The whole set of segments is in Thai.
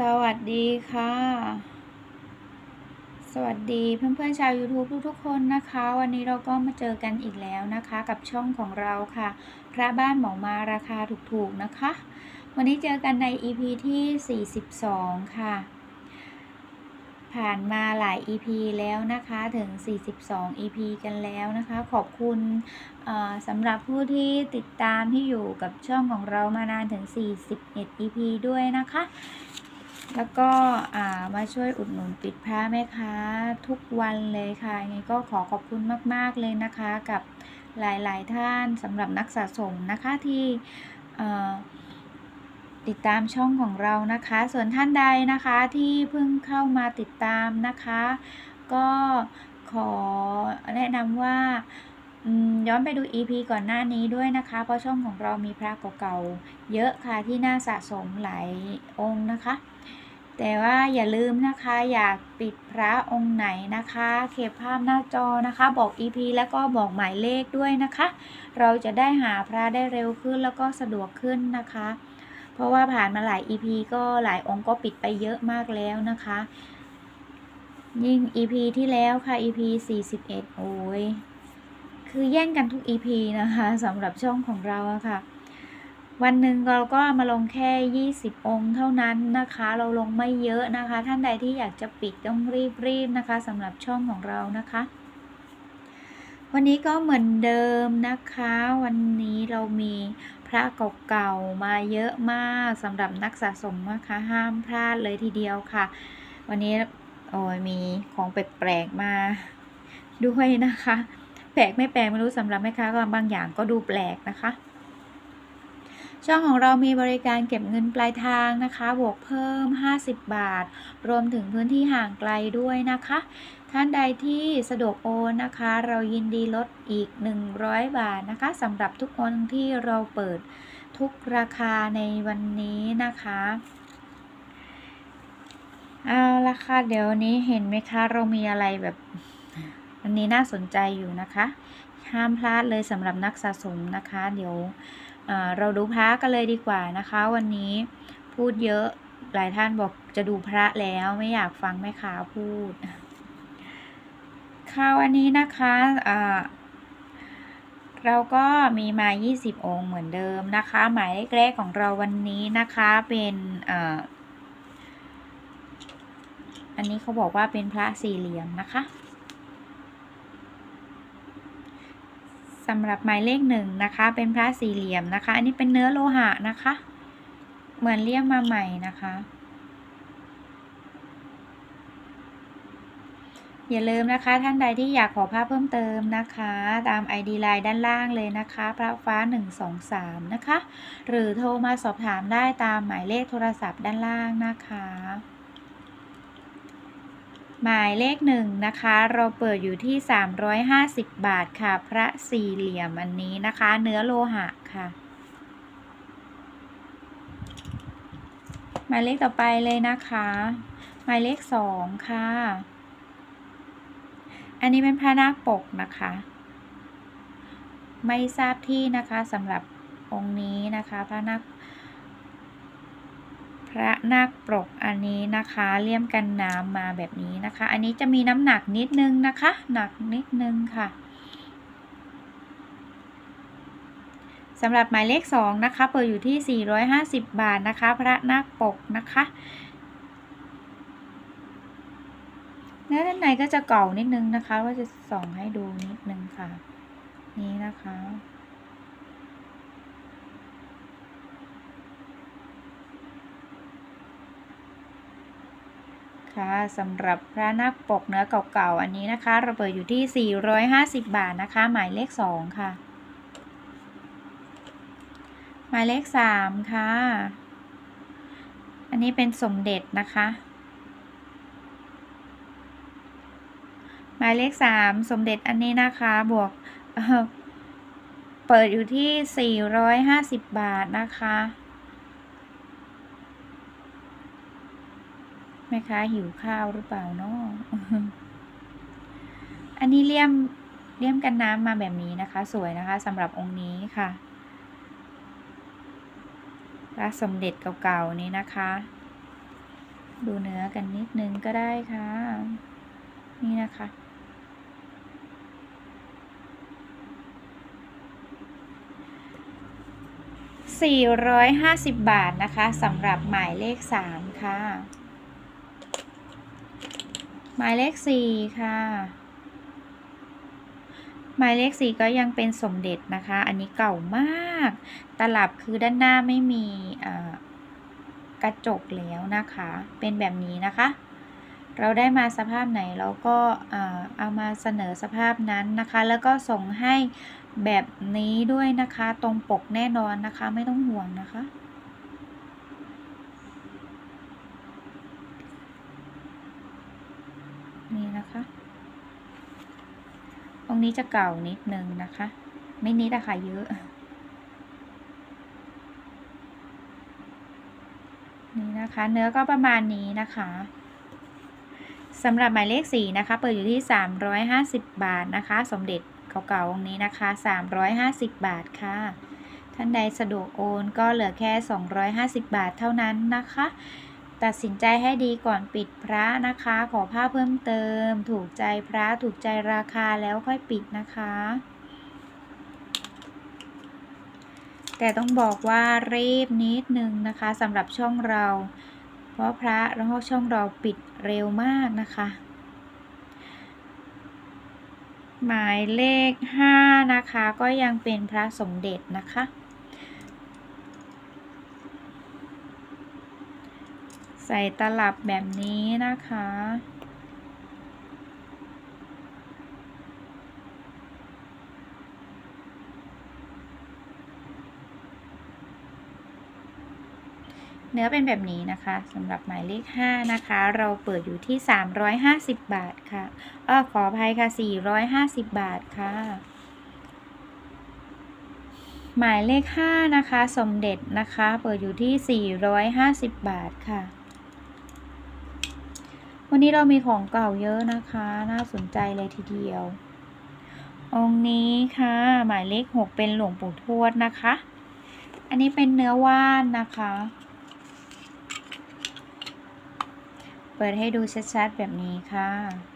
สวัสดีค่ะ สวัสดีเพื่อนๆชาว YouTube ทุกๆคนนะคะ วันนี้เราก็มาเจอกันอีกแล้วนะคะ กับช่องของเราค่ะ พระบ้านหมอมาราคาถูกๆนะคะ วันนี้เจอกันใน EP ที่ 42 ค่ะ ผ่านมาหลาย EP แล้วนะคะถึง 42 EP กันแล้วนะคะ ขอบคุณสำหรับผู้ที่ติดตามที่อยู่กับช่องของเรามานานถึง 41 EP ด้วยนะคะ แล้วก็มาช่วยอุดหนุนปิดพระแม่ค้าทุกวันเลยค่ะยังไงก็ขอขอบคุณมาก ๆ เลยนะคะ กับหลาย ๆ ท่านสำหรับนักสะสมนะคะที่ติดตามช่องของเรานะคะ ส่วนท่านใดนะคะที่เพิ่งเข้ามาติดตามนะคะ ก็ขอแนะนำว่าย้อนไปดู EP ก่อนหน้านี้ด้วยนะคะ เพราะช่องของเรามีพระเก่าๆเยอะค่ะที่น่าสะสมหลายองค์นะคะ แต่ว่าอย่าลืมนะคะอยากปิดพระองค์ไหนนะคะ เก็บภาพหน้าจอนะคะ บอก EP แล้วก็บอกหมายเลขด้วยนะคะ เราจะได้หาพระได้เร็วขึ้นแล้วก็สะดวกขึ้นนะคะ เพราะว่าผ่านมาหลาย EP ก็หลายองค์ก็ปิดไปเยอะมากแล้วนะคะ ยิ่ง EP ที่แล้วค่ะ EP 41 โอ้ยคือแย่งกันทุก EP นะคะสำหรับช่องของเราอะค่ะ วันหนึ่งเราก็มาลงแค่ 20 องค์เท่านั้นนะคะ เราลงไม่เยอะนะคะ ท่านใดที่อยากจะปิดต้องรีบๆนะคะสำหรับช่องของเรานะคะ วันนี้ก็เหมือนเดิมนะคะ วันนี้เรามีพระเก่าๆมาเยอะมากสำหรับนักสะสมนะคะห้ามพลาดเลยทีเดียวค่ะ วันนี้โอ้ยมีของแปลกๆมาด้วยนะคะ แปลกไม่แปลกไม่รู้สำหรับแม่ค้าก็บางอย่างก็ดูแปลกนะคะ ช่องของเรามีบริการเก็บเงินปลายทางนะคะบวกเพิ่ม 50 บาท รวมถึงพื้นที่ห่างไกลด้วยนะคะ ท่านใดที่สะดวกโอนนะคะ เรายินดีลดอีก 100 บาทนะคะสำหรับทุกคนที่เราเปิดทุกราคาในวันนี้นะคะเอาละค่ะเดี๋ยวนี้เห็นไหมคะ เรามีอะไรแบบอันนี้น่าสนใจอยู่นะคะ ห้ามพลาดเลยสำหรับนักสะสมนะคะ เดี๋ยว เราดูพระกันเลยดีกว่านะคะ วันนี้พูดเยอะหลายท่านบอกจะดูพระแล้วไม่อยากฟังแม่ค้าพูดค่ะวันนี้นะคะเราก็มีมา 20 องค์เหมือนเดิมนะคะ หมายเลขแรกของเราวันนี้นะคะเป็นออันนี้เขาบอกว่าเป็นพระสี่เหลี่ยมนะคะ สำหรับหมายเลขหนึ่งนะคะ เป็นพระสี่เหลี่ยมนะคะ อันนี้เป็นเนื้อโลหะนะคะ เหมือนเรียกมาใหม่นะคะ อย่าลืมนะคะท่านใดที่อยากขอภาพเพิ่มเติมนะคะ ตาม ID ไลน์ด้านล่างเลยนะคะ พระฟ้า 123 นะคะ หรือโทรมาสอบถามได้ตามหมายเลขโทรศัพท์ด้านล่างนะคะ หมายเลขหนึ่งนะคะ เราเปิดอยู่ที่ 350 บาทค่ะ พระสี่เหลี่ยมอันนี้นะคะ เนื้อโลหะค่ะ หมายเลขต่อไปเลยนะคะ หมายเลขสองค่ะ อันนี้เป็นพระนาคปกนะคะ ไม่ทราบที่นะคะสำหรับองค์นี้นะคะพระนาคพ ระนาคปกอันนี้นะคะเลี่ยมกันน้ำมาแบบนี้นะคะ อันนี้จะมีน้ำหนักนิดนึงนะคะ หนักนิดนึงค่ะสำหรับหมายเลขสองนะคะ เปิดอยู่ที่ 450 บาทนะคะ พระนาคปกนะคะเนื้อด้านในก็จะเก่านิดนึงนะคะ ว่าจะส่องให้ดูนิดนึงค่ะ นี้นะคะ ค่ะสำหรับพระนาคปกเนื้อเก่าๆ อันนี้นะคะเราเปิดอยู่ที่ 450 บาทนะคะ หมายเลข 2 ค่ะ หมายเลข 3 ค่ะ อันนี้เป็นสมเด็จนะคะ หมายเลข 3 สมเด็จอันนี้นะคะบวกเเปิดอยู่ที่ 450 บาทนะคะ แม่ค้าหิวข้าวหรือเปล่าเนาะอันนี้เลี่ยมเลี่ยมกันน้ำมาแบบนี้นะคะ สวยนะคะสำหรับองค์นี้ค่ะพระสมเด็จเก่าๆนี้นะคะ ดูเนื้อกันนิดนึงก็ได้ค่ะ นี่นะคะ 450 บาทนะคะสำหรับหมายเลข 3 ค่ะ หมายเลข4ค่ะ หมายเลข4ก็ยังเป็นสมเด็จนะคะ อันนี้เก่ามาก ตลับคือด้านหน้าไม่มีกระจกแล้วนะคะ เป็นแบบนี้นะคะ เราได้มาสภาพไหนเราก็เอามาเสนอสภาพนั้นนะคะ แล้วก็ส่งให้แบบนี้ด้วยนะคะ ตรงปกแน่นอนนะคะ ไม่ต้องห่วงนะคะ นะคะตรงนี้จะเก่านิดนึงนะคะ ไม่นิดอะค่ะเยอะ นี่นะคะ เนื้อก็ประมาณนี้นะคะสำหรับหมายเลข4นะคะ เปิดอยู่ที่ 350 บาทนะคะ สมเด็จเก่าๆองนี้นะคะ 350 บาทค่ะ ท่านใดสะดวกโอนก็เหลือแค่ 250 บาทเท่านั้นนะคะ ตัดสินใจให้ดีก่อนปิดพระนะคะ ขอภาพเพิ่มเติม ถูกใจพระถูกใจราคาแล้วค่อยปิดนะคะ แต่ต้องบอกว่ารีบนิดนึงนะคะสำหรับช่องเรา เพราะพระแล้วช่องเราปิดเร็วมากนะคะ หมายเลข 5 นะคะ ก็ยังเป็นพระสมเด็จนะคะ ใส่ตลับแบบนี้นะคะ เนื้อเป็นแบบนี้นะคะสำหรับหมายเลข 5 นะคะ เราเปิดอยู่ที่ 350 บาทค่ะเออขออภัยค่ะ 450 บาทค่ะหมายเลข 5 นะคะ สมเด็จนะคะ เปิดอยู่ที่ 450 บาทค่ะ วันนี้เรามีของเก่าเยอะนะคะ น่าสนใจเลยทีเดียว องค์นี้ค่ะ หมายเลข6เป็นหลวงปู่ทวดนะคะ อันนี้เป็นเนื้อว่านนะคะ เปิดให้ดูชัดๆแบบนี้ค่ะ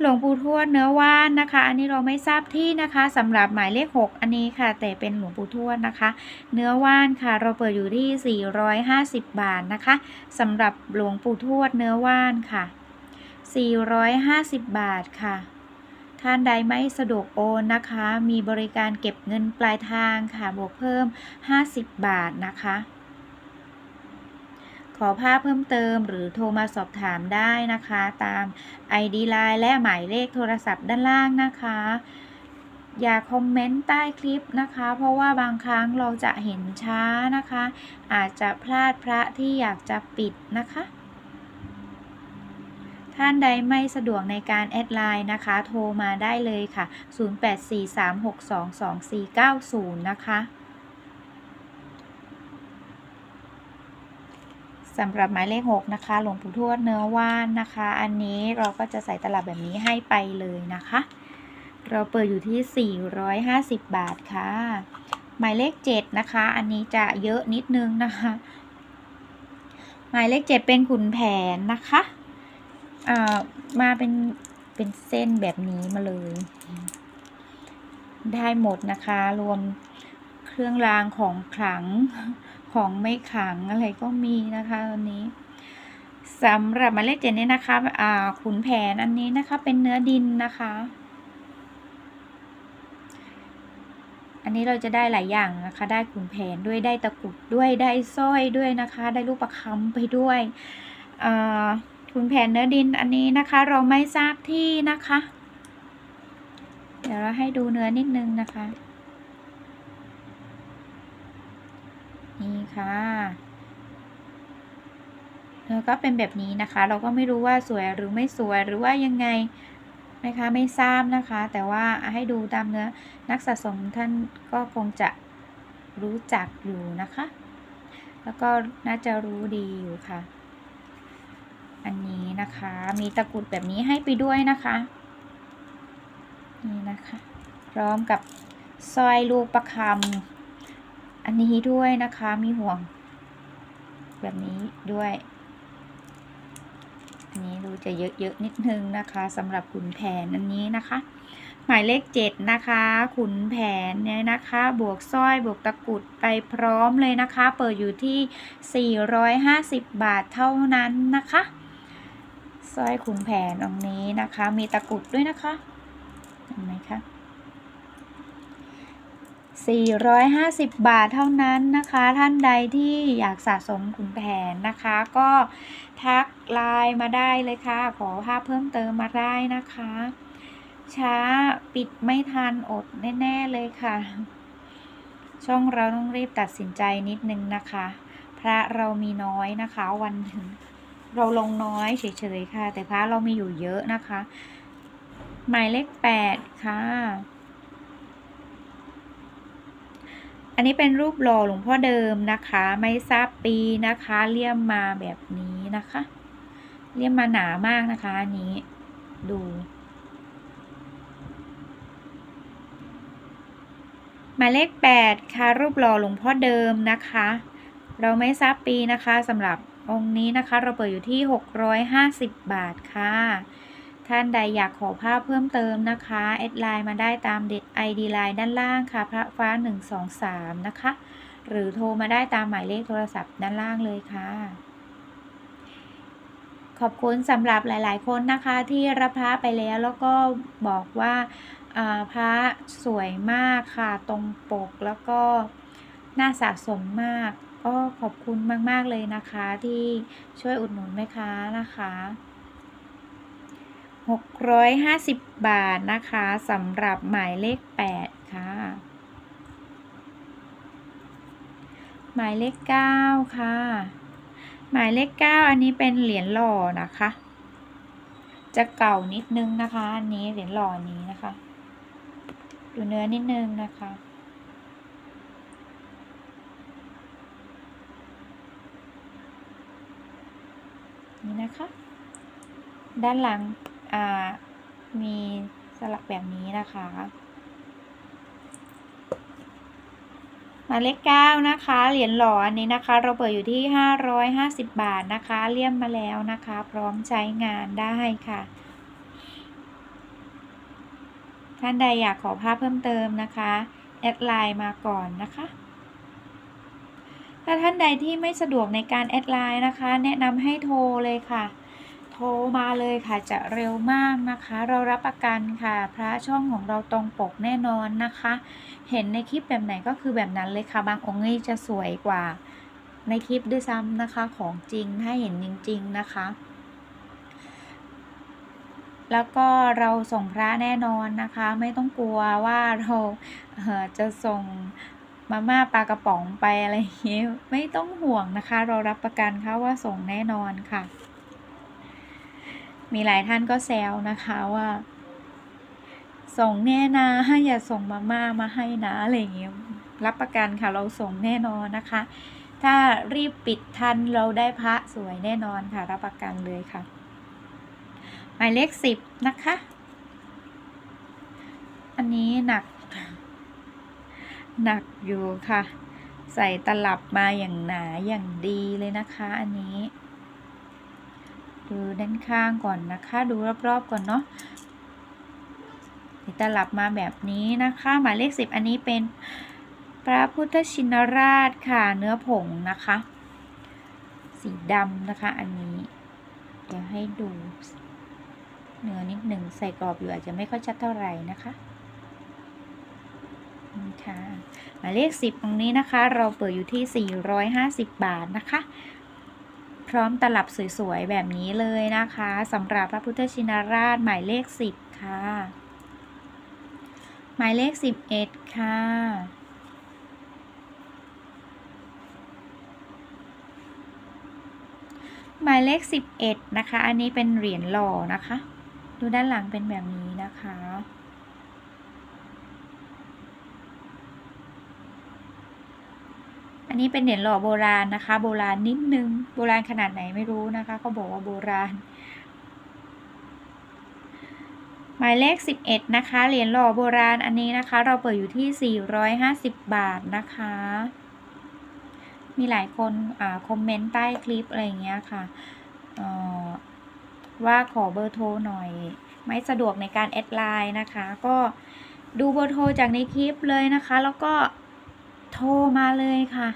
หลวงปู่ทวดเนื้อว่านนะคะ อันนี้เราไม่ทราบที่นะคะสำหรับหมายเลข 6 อันนี้ค่ะ แต่เป็นหลวงปู่ทวดนะคะ เนื้อว่านค่ะ เราเปิดอยู่ที่ 450 บาทนะคะสำหรับหลวงปู่ทวดเนื้อว่านค่ะ 450 บาทค่ะ ท่านใดไม่สะดวกโอนนะคะ มีบริการเก็บเงินปลายทางค่ะบวกเพิ่ม 50 บาทนะคะ ขอภาพเพิ่มเติมหรือโทรมาสอบถามได้นะคะ ตาม ID Line และหมายเลขโทรศัพท์ด้านล่างนะคะ อย่าคอมเมนต์ใต้คลิปนะคะ เพราะว่าบางครั้งเราจะเห็นช้านะคะ อาจจะพลาดพระที่อยากจะปิดนะคะท่านใดไม่สะดวกในการแอดไลน์นะคะ โทรมาได้เลยค่ะ 0843622490 นะคะ สำหรับหมายเลข 6 นะคะ หลวงปู่ทวดเนื้อว่านนะคะ อันนี้เราก็จะใส่ตลับแบบนี้ให้ไปเลยนะคะ เราเปิดอยู่ที่ 450 บาทค่ะ หมายเลข 7 นะคะ อันนี้จะเยอะนิดนึงนะคะ หมายเลข 7 เป็นขุนแผนนะคะอ่ามาเป็นเป็นเส้นแบบนี้มาเลย ได้หมดนะคะ รวมเครื่องรางของขลัง ของไม่ขังอะไรก็มีนะคะตอนนี้สำหรับมาเลขเจ็ดนี้นะคะอ่าขุนแผนอันนี้นะคะเป็นเนื้อดินนะคะ อันนี้เราจะได้หลายอย่างนะคะ ได้ขุนแผนด้วยได้ตะกุดด้วยได้สร้อยด้วยนะคะ ได้ลูกประคำไปด้วยอ่าขุนแผนเนื้อดินอันนี้นะคะ เราไม่ทราบที่นะคะ เดี๋ยวเราให้ดูเนื้อนิดนึงนะคะ นี่ค่ะแล้วก็เป็นแบบนี้นะคะ เราก็ไม่รู้ว่าสวยหรือไม่สวยหรือว่ายังไงนะคะไม่ทราบนะคะ แต่ว่าให้ดูตามเนื้อนักสะสมท่านก็คงจะรู้จักอยู่นะคะ แล้วก็น่าจะรู้ดีอยู่ค่ะ อันนี้นะคะมีตะกุดแบบนี้ให้ไปด้วยนะคะ นี่นะคะ พร้อมกับสร้อยลูกประคำ อันนี้ด้วยนะคะมีห่วง แบบนี้ด้วย อันนี้ดูจะเยอะๆนิดนึงนะคะสำหรับขุนแผนอันนี้นะคะ หมายเลขเจ็ดนะคะขุนแผนเนี่ยนะคะ บวกสร้อยบวกตะกุดไปพร้อมเลยนะคะ เปิดอยู่ที่ 450 บาทเท่านั้นนะคะสร้อยขุนแผนองนี้นะคะ มีตะกุดด้วยนะคะเห็นไหมคะ 450 บาทเท่านั้นนะคะ ท่านใดที่อยากสะสมขุนแผนนะคะ ก็ทักไลน์มาได้เลยค่ะ ขอภาพเพิ่มเติมมาได้นะคะ ช้าปิดไม่ทันอดแน่ ๆ เลยค่ะ ช่องเราต้องรีบตัดสินใจนิดนึงนะคะ พระเรามีน้อยนะคะ วันหนึ่งเราลงน้อยเฉยๆค่ะ แต่พระเรามีอยู่เยอะนะคะ หมายเลขแปดค่ะ อันนี้เป็นรูปหล่อหลวงพ่อเดิมนะคะ ไม่ทราบปีนะคะ เลี่ยมมาแบบนี้นะคะ เลี่ยมมาหนามากนะคะอันนี้ดูหมายเลข 8 ค่ะ รูปหล่อหลวงพ่อเดิมนะคะ เราไม่ทราบปีนะคะสำหรับองค์นี้นะคะ เราเปิดอยู่ที่ 650 บาทค่ะ ท่านใดอยากขอภาพเพิ่มเติมนะคะแอดไลน์มาได้ตามเด็ด ID ไลน์ด้านล่างค่ะ พระฟ้า 123 นะคะ หรือโทรมาได้ตามหมายเลขโทรศัพท์ด้านล่างเลยค่ะ ขอบคุณสำหรับหลาย ๆ คนนะคะที่รับพระไปแล้วแล้วก็บอกว่าพระสวยมากค่ะ ตรงปกแล้วก็น่าสะสมมาก ก็ขอบคุณมาก ๆ เลยนะคะ ที่ช่วยอุดหนุนแม่ค้านะคะ 650 บาทนะคะสำหรับหมายเลข 8 ค่ะ หมายเลข 9 ค่ะ หมายเลข 9 อันนี้เป็นเหรียญหล่อนะคะ จะเก่านิดนึงนะคะ อันนี้เหรียญหล่อนี้นะคะ ดูเนื้อนิดนึงนะคะนี่นะคะ ด้านหลัง มีสลักแบบนี้นะคะหมายเลขเก้านะคะ เหรียญหล่ออันนี้นะคะ เราเปิดอยู่ที่ 550 บาทนะคะ เลี่ยมมาแล้วนะคะ พร้อมใช้งานได้ค่ะ ท่านใดอยากขอภาพเพิ่มเติมนะคะ แอดไลน์มาก่อนนะคะถ้าท่านใดที่ไม่สะดวกในการแอดไลน์นะคะ แนะนำให้โทรเลยค่ะ โทรมาเลยค่ะจะเร็วมากนะคะ เรารับประกันค่ะ พระช่องของเราตรงปกแน่นอนนะคะ เห็นในคลิปแบบไหนก็คือแบบนั้นเลยค่ะ บางองค์นี่จะสวยกว่าในคลิปด้วยซ้ำนะคะของจริงถ้าเห็นจริง ๆนะคะ แล้วก็เราส่งพระแน่นอนนะคะ ไม่ต้องกลัวว่าเราจะส่งมาม่าปลากระป๋องไปอะไรอย่างเงี้ยไม่ต้องห่วงนะคะ เรารับประกันค่ะว่าส่งแน่นอนค่ะ มีหลายท่านก็แซวนะคะว่า ส่งแน่นะอย่าส่งมาม่ามาให้นะอะไรอย่างเงี้ยรับประกันค่ะเราส่งแน่นอนนะคะ ถ้ารีบปิดทันเราได้พระสวยแน่นอนค่ะ รับประกันเลยค่ะ หมายเลขสิบนะคะ อันนี้หนัก หนักอยู่ค่ะ ใส่ตลับมาอย่างหนาอย่างดีเลยนะคะ อันนี้ ดูด้านข้างก่อนนะคะ ดูรอบๆก่อนเนาะตลับมาแบบนี้นะคะ หมายเลขสิบอันนี้เป็นพระพุทธชินราชค่ะเนื้อผงนะคะ สีดำนะคะอันนี้เดี๋ยวให้ดูเนื้อนิดหนึ่งใส่กรอบอยู่อาจจะไม่ค่อยชัดเท่าไหร่นะคะนี่ค่ะหมายเลขสิบตรงนี้นะคะ เราเปิดอยู่ที่ 450 บาทนะคะ พร้อมตลับสวยๆ แบบนี้เลยนะคะสำหรับพระพุทธชินราชหมายเลข 10 ค่ะ หมายเลข 11 ค่ะ หมายเลข 11 นะคะ อันนี้เป็นเหรียญหล่อนะคะ ดูด้านหลังเป็นแบบนี้นะคะ อันนี้เป็นเหรียญหล่อโบราณนะคะ โบราณนิดนึง โบราณขนาดไหนไม่รู้นะคะเขาบอกว่าโบราณ หมายเลข 11 นะคะ เหรียญหล่อโบราณอันนี้นะคะ เราเปิดอยู่ที่ 450 บาทนะคะ มีหลายคนอ่าคอมเมนต์ใต้คลิปอะไรอย่างเงี้ยค่ะว่าขอเบอร์โทรหน่อย ไม่สะดวกในการแอดไลน์นะคะ ก็ดูเบอร์โทรจากในคลิปเลยนะคะ แล้วก็ โทรมาเลยค่ะ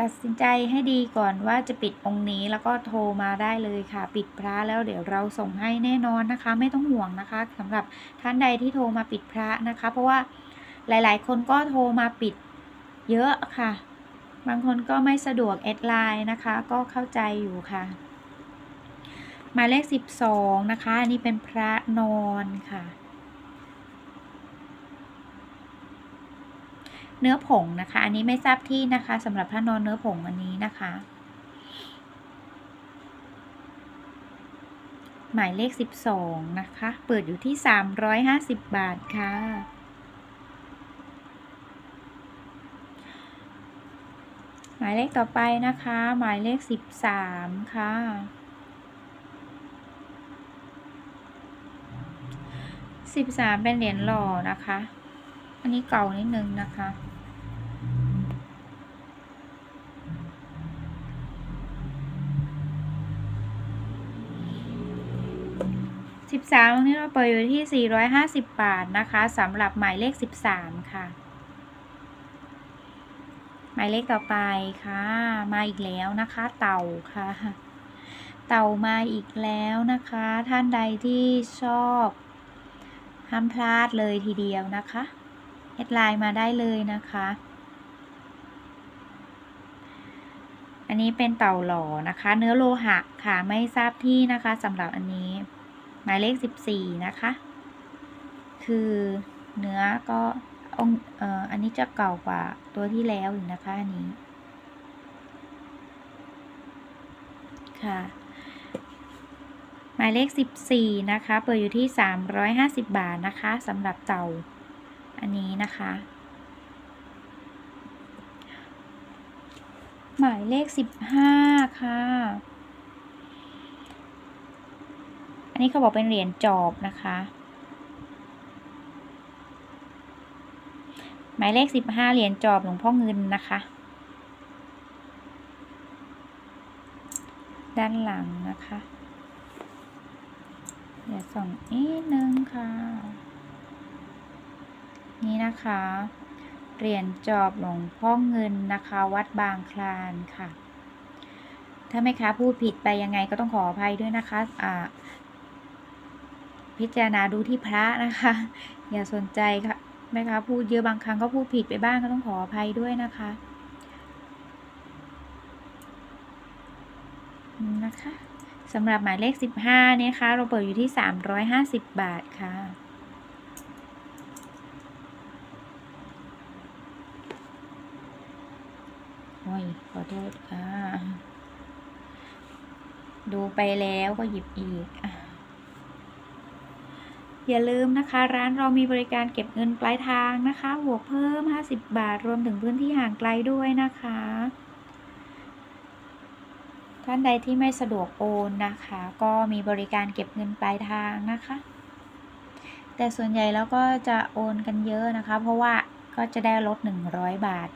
ตัดสินใจให้ดีก่อนว่าจะปิดองค์นี้แล้วก็โทรมาได้เลยค่ะ ปิดพระแล้วเดี๋ยวเราส่งให้แน่นอนนะคะ ไม่ต้องห่วงนะคะสำหรับท่านใดที่โทรมาปิดพระนะคะ เพราะว่าหลายๆ คนก็โทรมาปิดเยอะค่ะ บางคนก็ไม่สะดวกแอดไลน์นะคะ ก็เข้าใจอยู่ค่ะ หมายเลข 12 นะคะ อันนี้เป็นพระนอนค่ะ เนื้อผงนะคะ อันนี้ไม่ทราบที่นะคะสำหรับพระนอนเนื้อผงอันนี้นะคะ หมายเลข 12 นะคะ เปิดอยู่ที่ 350 บาทค่ะ หมายเลขต่อไปนะคะ หมายเลข 13 ค่ะ13 เป็นเหรียญหล่อนะคะ อันนี้เก่านิดนึงนะคะ สิบสามตรงนี้เราเปิดอยู่ที่สี่ร้อยห้าสิบบาทนะคะสำหรับหมายเลขสิบสามค่ะ หมายเลขต่อไปค่ะ มาอีกแล้วนะคะ เต่าค่ะเต่ามาอีกแล้วนะคะ ท่านใดที่ชอบ ห้ามพลาดเลยทีเดียวนะคะ แอดไลน์มาได้เลยนะคะ อันนี้เป็นเต่าหล่อนะคะ เนื้อโลหะค่ะไม่ทราบที่นะคะสำหรับอันนี้ หมายเลข 14 นะคะ คือเนื้อก็องเอ่ออันนี้จะเก่ากว่าตัวที่แล้วอีกนะคะอันนี้ ค่ะหมายเลข 14 นะคะ เปิดอยู่ที่ 350 บาทนะคะสำหรับเต่า อันนี้นะคะ หมายเลข15ค่ะ อันนี้เขาบอกเป็นเหรียญจอบนะคะ หมายเลข15เหรียญจอบหลวงพ่อเงินนะคะ ด้านหลังนะคะ เดี๋ยวส่องอีกนึงค่ะ นี่นะคะ เหรียญจอบหลวงพ่อเงินนะคะ วัดบางคลานค่ะ ถ้าแม่ค้าพูดผิดไปยังไงก็ต้องขออภัยด้วยนะคะอ่าพิจารณาดูที่พระนะคะ อย่าสนใจค่ะแม่ค้าพูดเยอะบางครั้งก็พูดผิดไปบ้างก็ต้องขออภัยด้วยนะคะนะคะสำหรับหมายเลข 15เนี่ยค่ะเราเปิดอยู่ที่ 350 บาทค่ะ โอ้ยขอโทษค่ะ ดูไปแล้วก็หยิบอีกอะอย่าลืมนะคะ ร้านเรามีบริการเก็บเงินปลายทางนะคะบวกเพิ่ม 50 บาท รวมถึงพื้นที่ห่างไกลด้วยนะคะ ท่านใดที่ไม่สะดวกโอนนะคะ ก็มีบริการเก็บเงินปลายทางนะคะ แต่ส่วนใหญ่แล้วก็จะโอนกันเยอะนะคะ เพราะว่าก็จะได้ลด 100 บาท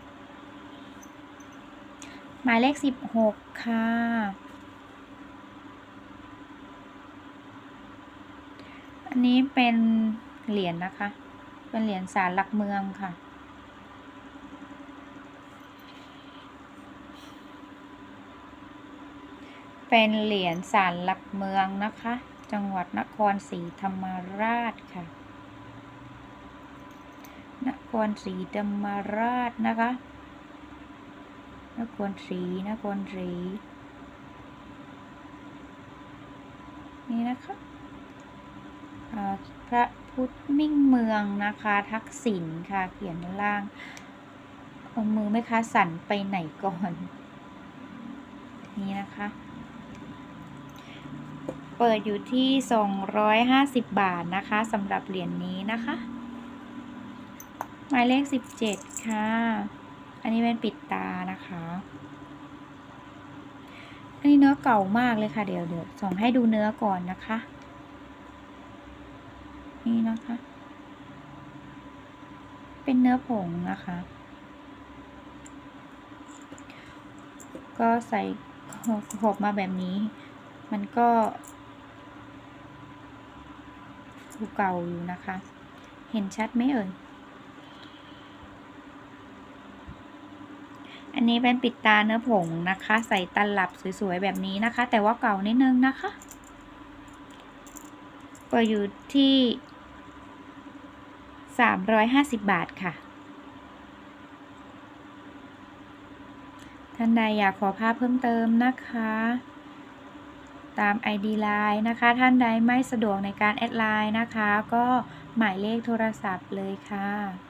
หมายเลข16ค่ะ อันนี้เป็นเหรียญนะคะ เป็นเหรียญสารหลักเมืองค่ะเป็นเหรียญสารหลักเมืองนะคะ จังหวัดนครศรีธรรมราชค่ะ นครศรีธรรมราชนะคะ นครศรีนครศรีนี่นะคะพระพุทธมิ่งเมืองนะคะ ทักษิณค่ะ เขียนด้านล่างเอามือไม่ค้าสั่นไปไหนก่อน นี่นะคะ เปิดอยู่ที่ 250 บาทนะคะสำหรับเหรียญนนี้นะคะ หมายเลข 17 ค่ะ นนี้เป็นปิดตานะคะ อันนี้เนื้อเก่ามากเลยค่ะ เดี๋ยวเดี๋ยวส่งให้ดูเนื้อก่อนนะคะ นี่นะคะ เป็นเนื้อผงนะคะ ก็ใส่หกมาแบบนี้ มันก็ดูเก่าอยู่นะคะ เห็นชัดไหมเอ่ย อันนี้เป็นปิดตาเนื้อผงนะคะ ใส่ตลับสวยๆแบบนี้นะคะ แต่ว่าเก่านิดนึงนะคะเปิดอยู่ที่ 350 บาทค่ะ ท่านใดอยากขอภาพเพิ่มเติมนะคะ ตาม ID Line นะคะ ท่านใดไม่สะดวกในการแอดไลน์นะคะ ก็หมายเลขโทรศัพท์เลยค่ะ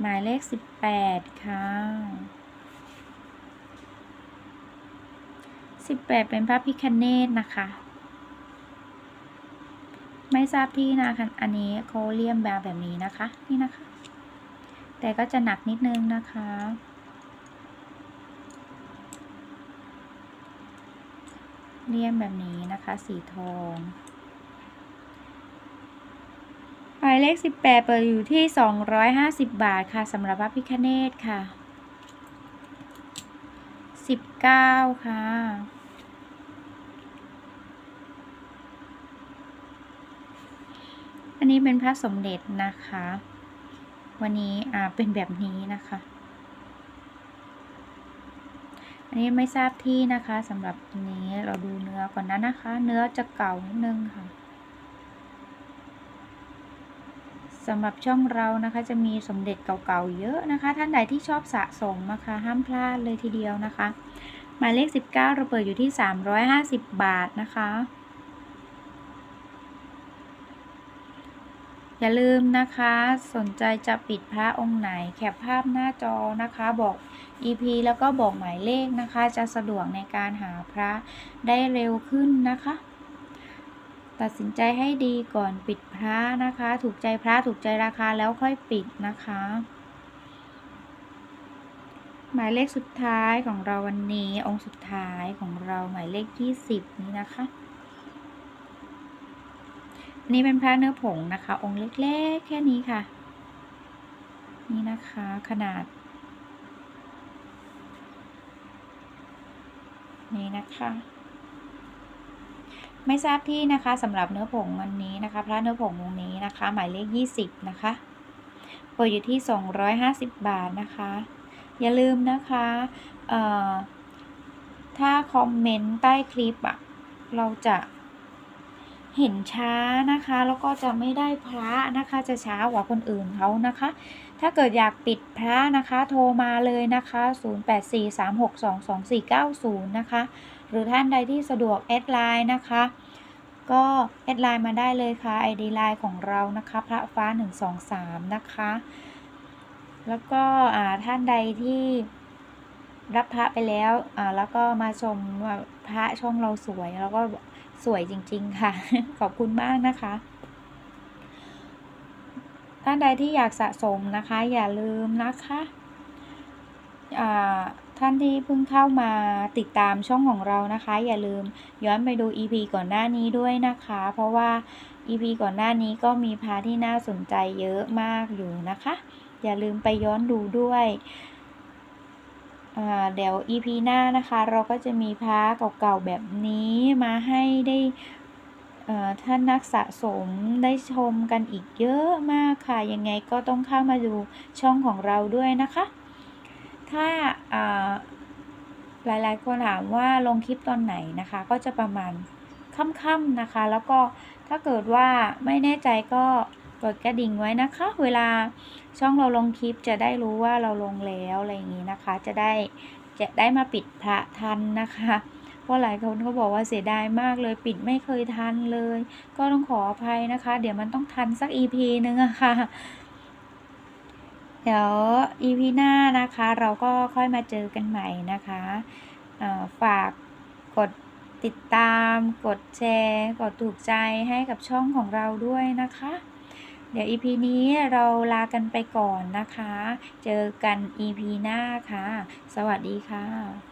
หมายเลข 18 ค่ะ 18 เป็นพระพิคเนตนะคะ ไม่ทราบที่นะคะอันนี้เขาเลี่ยมแบบแบบนี้นะคะ นี่นะคะ แต่ก็จะหนักนิดนึงนะคะ เลี่ยมแบบนี้นะคะ สีทอง หมายเลข 18 เปิดอยู่ที่ 250 บาทค่ะสำหรับพระพิคเนตค่ะ 19 ค่ะ อันนี้เป็นพระสมเด็จนะคะ วันนี้อ่าเป็นแบบนี้นะคะ อันนี้ไม่ทราบที่นะคะสำหรับอันนี้เราดูเนื้อก่อนนะนะคะ เนื้อจะเก่านิดนึงค่ะ สำหรับช่องเรานะคะจะมีสมเด็จเก่าๆเยอะนะคะ ท่านใดที่ชอบสะสมนะคะห้ามพลาดเลยทีเดียวนะคะ หมายเลข 19 เราเปิดอยู่ที่ 350 บาทนะคะ อย่าลืมนะคะสนใจจะปิดพระองค์ไหนแคปภาพหน้าจอนะคะบอก EP แล้วก็บอกหมายเลขนะคะ จะสะดวกในการหาพระได้เร็วขึ้นนะคะ ตัดสินใจให้ดีก่อนปิดพระนะคะ ถูกใจพระถูกใจราคาแล้วค่อยปิดนะคะ หมายเลขสุดท้ายของเราวันนี้องค์สุดท้ายของเราหมายเลข 20 นี้นะคะ นี่เป็นพระเนื้อผงนะคะ องค์เล็กๆ แค่นี้ค่ะ นี่นะคะขนาด นี่นะคะ ไม่ทราบที่นะคะสำหรับเนื้อผงวันนี้นะคะ พระเนื้อผงวงนี้นะคะ หมายเลข 20 นะคะเปิดอยู่ที่ 250 บาทนะคะ อย่าลืมนะคะเอ่อถ้าคอมเมนต์ใต้คลิปอะเราจะเห็นช้านะคะ แล้วก็จะไม่ได้พระนะคะ จะช้ากว่าคนอื่นเขานะคะ ถ้าเกิดอยากปิดพระนะคะ โทรมาเลยนะคะ 0843622490 นะคะ หรือท่านใดที่สะดวกแอดไลน์นะคะ ก็แอดไลน์มาได้เลยค่ะ ID ไลน์ของเรานะคะ พระฟ้า 123 นะคะ แล้วก็ท่านใดที่รับพระไปแล้วแล้วก็มาชมว่าพระช่องเราสวย แล้วก็สวยจริง ๆ ค่ะ ขอบคุณมากนะคะ ท่านใดที่อยากสะสมนะคะ อย่าลืมนะคะอ่า ท่านที่เพิ่งเข้ามาติดตามช่องของเรานะคะ อย่าลืมย้อนไปดู EP ก่อนหน้านี้ด้วยนะคะ เพราะว่า EP ก่อนหน้านี้ก็มีพาที่น่าสนใจเยอะมากอยู่นะคะ อย่าลืมไปย้อนดูด้วยเดี๋ยว EP หน้านะคะ เราก็จะมีพาเก่าๆแบบนี้มาให้ได้ท่านนักสะสมได้ชมกันอีกเยอะมากค่ะ ยังไงก็ต้องเข้ามาดูช่องของเราด้วยนะคะ ถ้าหลายๆ คนถามว่าลงคลิปตอนไหนนะคะ ก็จะประมาณค่ำๆนะคะ แล้วก็ถ้าเกิดว่าไม่แน่ใจก็กดกระดิ่งไว้นะคะ เวลาช่องเราลงคลิปจะได้รู้ว่าเราลงแล้วอะไรอย่างนี้นะคะ จะได้จะได้มาปิดพระทันนะคะเพราะหลายคนก็บอกว่าเสียดายมากเลยปิดไม่เคยทันเลย ก็ต้องขออภัยนะคะ เดี๋ยวมันต้องทันสัก EP นึงอะค่ะ เดี๋ยว EP หน้านะคะ เราก็ค่อยมาเจอกันใหม่นะคะฝากกดติดตาม กดแชร์ กดถูกใจให้กับช่องของเราด้วยนะคะ เดี๋ยว EP นี้เราลากันไปก่อนนะคะ เจอกัน EP หน้าค่ะ สวัสดีค่ะ